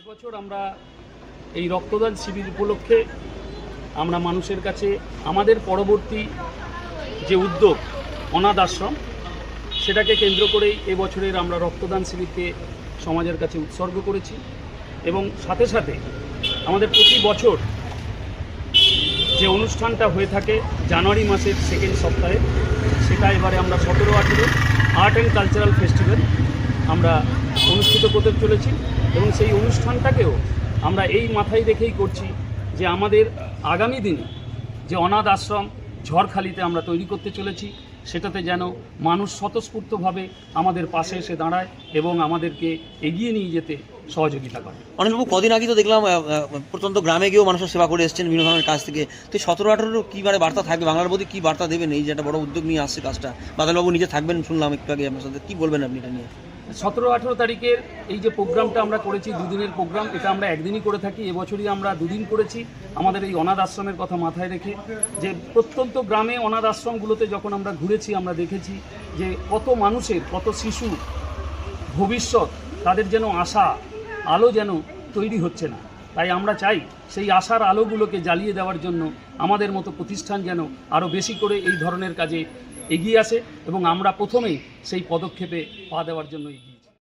এবছর আমরা এই রক্তদান শিবির উপলক্ষে আমরা মানুষের কাছে আমাদের পরবর্তী যে উদ্যোগ, অনাথ আশ্রম, সেটাকে কেন্দ্র করেই এবছরের আমরা রক্তদান শিবিরকে সমাজের কাছে উৎসর্গ করেছি এবং সাথে সাথে আমাদের প্রতি বছর যে অনুষ্ঠানটা হয়ে থাকে জানুয়ারি মাসের সেকেন্ড সপ্তাহে, সেটা এবারে আমরা সতেরো আঠেরো আর্ট অ্যান্ড কালচারাল ফেস্টিভ্যাল আমরা অনুষ্ঠিত করতে চলেছি এবং সেই অনুষ্ঠানটাকেও আমরা এই মাথায় রেখেই করছি যে আমাদের আগামী দিনে যে অনাথ আশ্রম ঝড়খালিতে আমরা তৈরি করতে চলেছি, সেটাতে যেন মানুষ স্বতঃস্ফূর্তভাবে আমাদের পাশে এসে দাঁড়ায় এবং আমাদেরকে এগিয়ে নিয়ে যেতে সহযোগিতা করে। অনিলবাবু কদিন আগে তো দেখলাম প্রত্যন্ত গ্রামে গিয়েও মানুষের সেবা করে এসেছেন বিভিন্ন ধরনের কাজ থেকে। তো সতেরো আঠারো কী বারে বার্তা থাকবে? বাংলার প্রতি কী বার্তা দেবেন? এই যে একটা বড় উদ্যোগ নিয়ে আসছে কাজটা। বাদলবাবু নিজে থাকবেন, শুনলাম একটু আগে আপনার সাথে। কী বলবেন আপনি এটা নিয়ে? সতেরো, আঠেরো তারিখের এই যে প্রোগ্রামটা আমরা করেছি, দুদিনের প্রোগ্রাম, এটা আমরা একদিনই করে থাকি, এবছরই আমরা দুদিন করেছি। আমাদের এই অনাথ আশ্রমের কথা মাথায় রেখে যে প্রত্যন্ত গ্রামে অনাথ আশ্রমগুলোতে যখন আমরা ঘুরেছি, আমরা দেখেছি যে কত মানুষের, কত শিশু ভবিষ্যৎ, তাদের যেন আশা, আলো যেন তৈরি হচ্ছে না। তাই আমরা চাই সেই আশার আলোগুলোকে জ্বালিয়ে দেওয়ার জন্য আমাদের মতো প্রতিষ্ঠান যেন আরও বেশি করে এই ধরনের কাজে এগিয়ে আসে এবং আমরা প্রথমেই সেই পদক্ষেপে পা দেওয়ার জন্য এগিয়ে